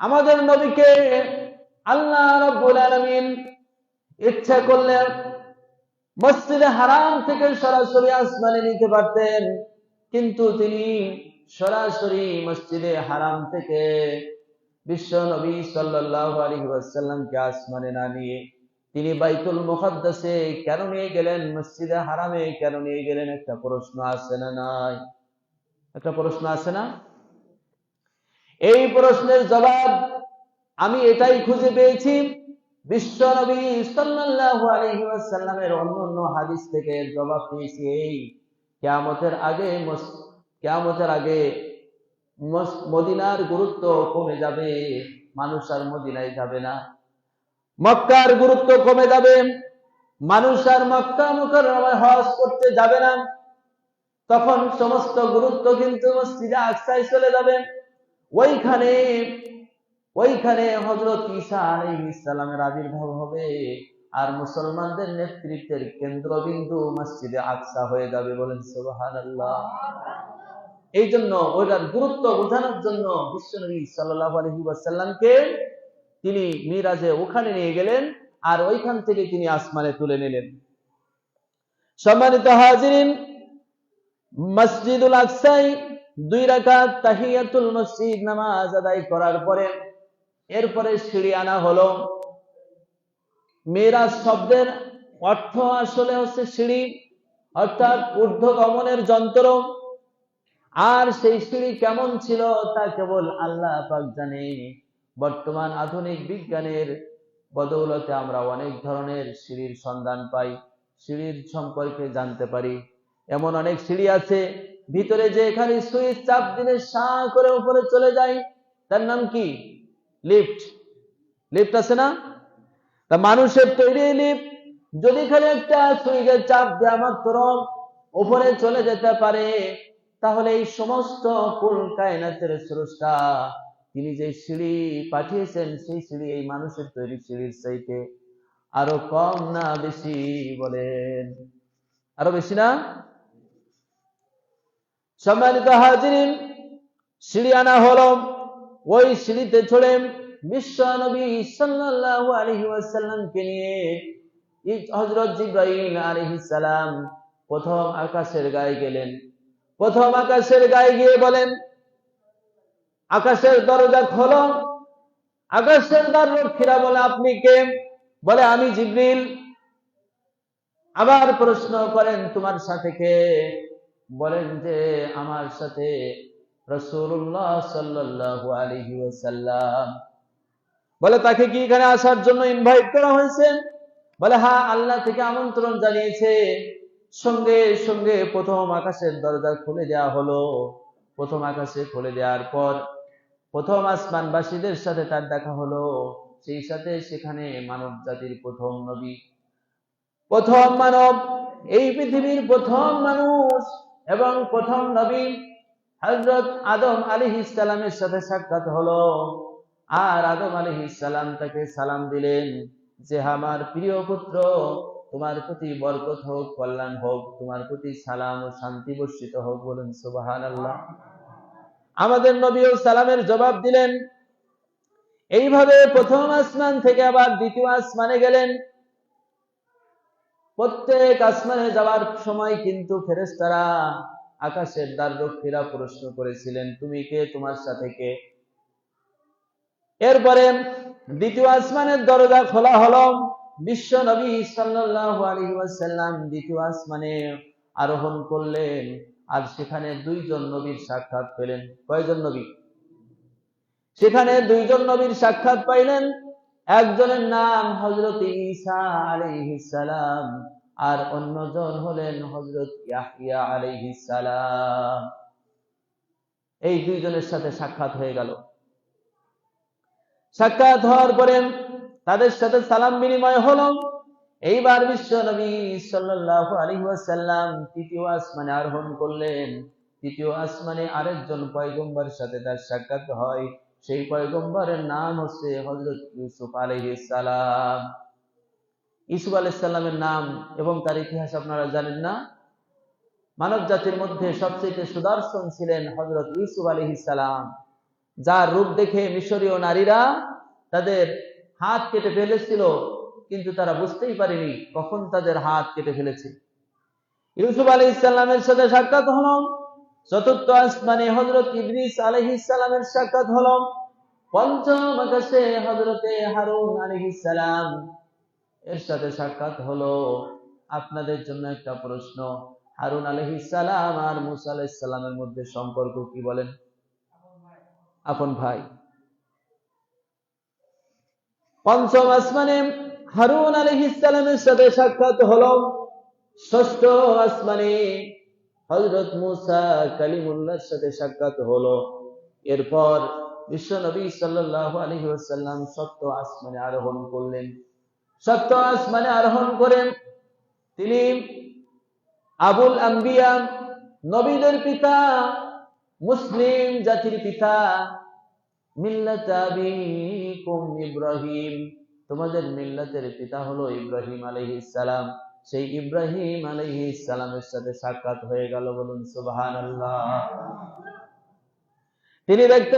আমাদের নবীকে আল্লাহ রব্বুল আলামিন ইচ্ছা করলে মসজিদে হারাম থেকে সরাসরি আসমানে নিতে পারতেন, কিন্তু তিনি সরাসরি মসজিদে হারাম থেকে বিশ্ব নবী ওয়াসাল্লামকে আসমানে না নিয়ে তিনি বাইতুল মুকাদ্দাসে কেন নিয়ে গেলেন? মসজিদে হারামে কেন নিয়ে গেলেন? একটা প্রশ্ন আছে না নাই? একটা প্রশ্ন আছে না? এই প্রশ্নের জবাব আমি এটাই খুঁজে পেয়েছি। বিশ্ব নবী হাদিস থেকে জবাব পেয়েছি এই। আগে আগে মদিনার গুরুত্ব কমে যাবে, মানুষ আর মদিনায় যাবে না। মক্কার গুরুত্ব কমে যাবে, মানুষ আর মক্কা মুকাররমায় হজ করতে যাবে না। তখন সমস্ত গুরুত্ব কিন্তু মসজিদে আকসায় চলে যাবে। ওইখানে ওইখানে হজরত ঈসা আলাইহিস সালামের আবির্ভাব হবে। আর মুসলমানদের নেতৃত্বের কেন্দ্রবিন্দু মসজিদে আকসা হয়ে যাবে বলেন সুবহানাল্লাহ। এই জন্য ওইটার গুরুত্ব বোঝানোর জন্য বিশ্বনবী সাল্লাল্লাহু আলাইহি ওয়াসাল্লামকে তিনি মিরাজে ওখানে নিয়ে গেলেন আর ওইখান থেকে তিনি আসমানে তুলে নিলেন। সম্মানিত হাজিরিন, মসজিদুল আকসাই দুই রাকাত তাহিয়াতুল মসজিদ নামাজ আদায় করার পরে এরপরে সিঁড়ি আনা হলো। মেরাজ শব্দের অর্থ আসলে হচ্ছে সিঁড়ি, অর্থাৎ ঊর্ধ্বগমনের যন্ত্র। আর সেই সিঁড়ি কেমন ছিল তা কেবল আল্লাহ পাক জানে। বর্তমান আধুনিক বিজ্ঞানের বদৌলতে আমরা অনেক ধরনের সিঁড়ির সন্ধান পাই, সিঁড়ির সম্পর্কে জানতে পারি। এমন অনেক সিঁড়ি আছে ভিতরে যে এখানে সুইচ চাপ দিলে সা করে উপরে চলে যায়, তার নাম কি? লিফট লিফট আছে না? তা মানুষের তৈরি লিফট যদি খালি একটা সুইচের চাপ দেওয়া মাত্র উপরে চলে যেতে পারে, তাহলে এই সমস্ত কুল কায়নাতের স্রষ্টা, তিনি যে সিঁড়ি পাঠিয়েছেন, সেই সিঁড়ি এই মানুষের তৈরি সিঁড়ির চাইতে আরও কম না বেশি বলেন। আরও বেশি না? সম্মানিত হাজিরিন সিঁড়ি আনা হলো ওই সিঁড়িতে চড়ে বিশ্ব নবী সাল্লাল্লাহু আলাইহি ওয়াসাল্লামকে নিয়ে হযরত আলাইহিস সালাম প্রথম আকাশের গায়ে গেলেন। প্রথম আকাশের গায়ে গিয়ে বলেন, আকাশের দরজা আকাশের বলে আপনি কে? বলে, আমি জিব্রিল। আবার প্রশ্ন করেন, তোমার সাথে কে? বলেন যে, আমার সাথে রসুল্লাহ সাল্লাল্লাহু আলাইহি ওয়াসাল্লাম। বলে, তাকে কি এখানে আসার জন্য ইনভাইট করা হয়েছে? বলে হ্যাঁ আল্লাহ থেকে আমন্ত্রণ জানিয়েছে। সঙ্গে সঙ্গে প্রথম আকাশের দরজা খুলে দেওয়া হলো। প্রথম আকাশে খুলে দেওয়ার পর প্রথম আসমানবাসীদের সাথে তার দেখা হলো। সেই সাথে সেখানে মানব জাতির প্রথম নবী, প্রথম মানব, এই পৃথিবীর প্রথম মানুষ। এবং প্রথম নবী হজরত আদম আলী ইসলামের সাথে সাক্ষাৎ হলো। আর আদম আলী ইসলাম তাকে সালাম দিলেন যে, আমার প্রিয় পুত্র, তোমার প্রতি বরকত হোক, কল্যাণ হোক, তোমার প্রতি সালাম ও শান্তি বর্ষিত হোক, বলুন সুবাহান আল্লাহ আমাদের নবীও সালামের জবাব দিলেন। এইভাবে প্রথম আসমান থেকে আবার দ্বিতীয় আসমানে গেলেন। প্রত্যেক আসমানে যাওয়ার সময় কিন্তু ফেরেস্তারা আকাশের দ্বার রক্ষীরা প্রশ্ন করেছিলেন, তুমি কে? তোমার সাথে কে? এরপরে দ্বিতীয় আসমানের দরজা খোলা হলো। বিশ্ব নবী ওয়াসাল্লাম দ্বিতীয় আসমানে আরোহণ করলেন আর সেখানে দুইজন নবীর সাক্ষাৎ পেলেন। কয়জন নবী? সেখানে দুইজন নবীর সাক্ষাৎ পাইলেন। একজনের নাম হজরত ঈসা সালাম আর অন্যজন হলেন হজরত ইয়াহিয়া সালাম। এই দুইজনের সাথে সাক্ষাৎ হয়ে গেল। সাক্ষাৎ হওয়ার পরে তাদের সাথে সালাম বিনিময় হলো। এইবার বিশ্ব নবী সাল্লাল্লাহু আলাইহি ওয়াসাল্লাম তৃতীয় আসমানে আরোহণ করলেন। তৃতীয় আসমানে আরেকজন পয়গম্বরের সাথে তার সাক্ষাৎ হয়। সেই পয়গম্বরের নাম হচ্ছে হযরত ইউসুফ আলাইহিস সালাম। ইসুফ আলাইহিস সালামের নাম এবং তার ইতিহাস আপনারা জানেন না। মানব জাতির মধ্যে সবচেয়ে সুদর্শন ছিলেন হযরত ইউসুফ আলাইহিস সালাম। যার রূপ দেখে মিশরীয় নারীরা তাদের হাত কেটে ফেলেছিল, কিন্তু তারা বুঝতেই পারেনি কখন তাদের হাত কেটে ফেলেছে। ইউসুফ আলী ইসলামের সাথে সাক্ষাৎ হলো চতুর্থ আসমানে হজরত ইদ্রিস আলহ ইসলামের সাক্ষাৎ হলো। পঞ্চম আকাশে হজরতে হারুন আলহ ইসলাম এর সাথে সাক্ষাৎ হলো। আপনাদের জন্য একটা প্রশ্ন, হারুন আলহ ইসলাম আর মুসা আলাহ ইসলামের মধ্যে সম্পর্ক কি বলেন? আপন ভাই। পঞ্চম আসমানে হারুন আলহ ইসলামের সাথে সাক্ষাৎ হলো। ষষ্ঠ আসমানে হজরত মুসা কালিমুল্লাহর সাথে সাক্ষাৎ হলো। এরপর বিশ্ব নবী সাল্লাহ আলহি ওয়াসাল্লাম সপ্ত আসমানে আরোহণ করলেন। সপ্ত আসমানে আরোহণ করেন তিনি আবুল আম্বিয়া, নবীদের পিতা, মুসলিম জাতির পিতা, মিল্লাত ইব্রাহিম। তোমাদের মিল্লাতের পিতা হলো ইব্রাহিম আলাইহিস সালাম। সেই ইব্রাহিম আলহি ইসালামের সাথে সাক্ষাৎ হয়ে গেল বলুন সুবাহ তিনি দেখতে